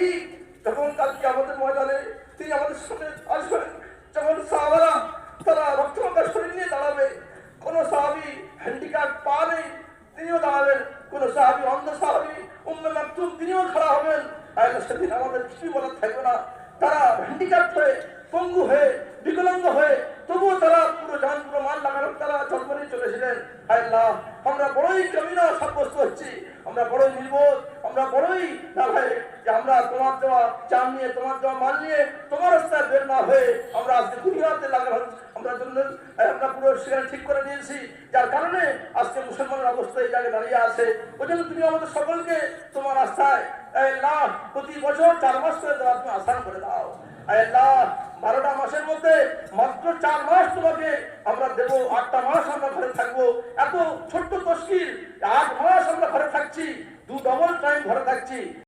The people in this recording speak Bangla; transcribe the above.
নবী যখন কালকে আমাদের ময়দানে তিনি আমাদের সামনে আসবেন, যখন সাহাবারা তারা রক্তমাখা শরীর নিয়ে দাঁড়াবে, কোন সাহাবি হ্যান্ডিক্যাপ পা নেই, তিনিও দাঁড়াবেন। কোন সাহাবি অন্ধ সাহাবি, উম্মে মাকতুম তিনিও খাড়া হবেন। আর সেদিন আমাদের কিছুই বলার থাকবে না। তারা হ্যান্ডিক্যাপ হয়ে, পঙ্গু হয়ে, বিকলাঙ্গ হয়ে, তবুও তারা পুরো জান পুরো মান লাগানোর তারা জন্ম নিয়ে চলেছিলেন আল্লাহ, আমরা বড়ই কামিনা সাব্যস্ত হচ্ছি। আমরা বড়ই নির্বোধ, আমরা বড়ই না ভাই আমরা তোমার দেওয়া চান নিয়ে, তোমার দেওয়া মান নিয়ে তোমার রাস্তায় বের না হয়ে আমরা আজকে দুনিয়াতে লাগানো আমরা জন্য আমরা পুরো সেখানে ঠিক করে দিয়েছি। যার কারণে আজকে মুসলমানের অবস্থা এই জায়গায় দাঁড়িয়ে আছে। ওই জন্য তুমি আমাদের সকলকে তোমার রাস্তায় লাভ প্রতি বছর চার মাস করে দেওয়া তুমি আসান করে দাও। বারোটা মাসের মধ্যে মাত্র চার মাস তোমাকে আমরা দেবো, আটটা মাস আমরা ঘরে থাকব। এত ছোট্ট তস্কির আট মাস আমরা ঘরে থাকছি, দু ডবল টাইম ঘরে থাকছি।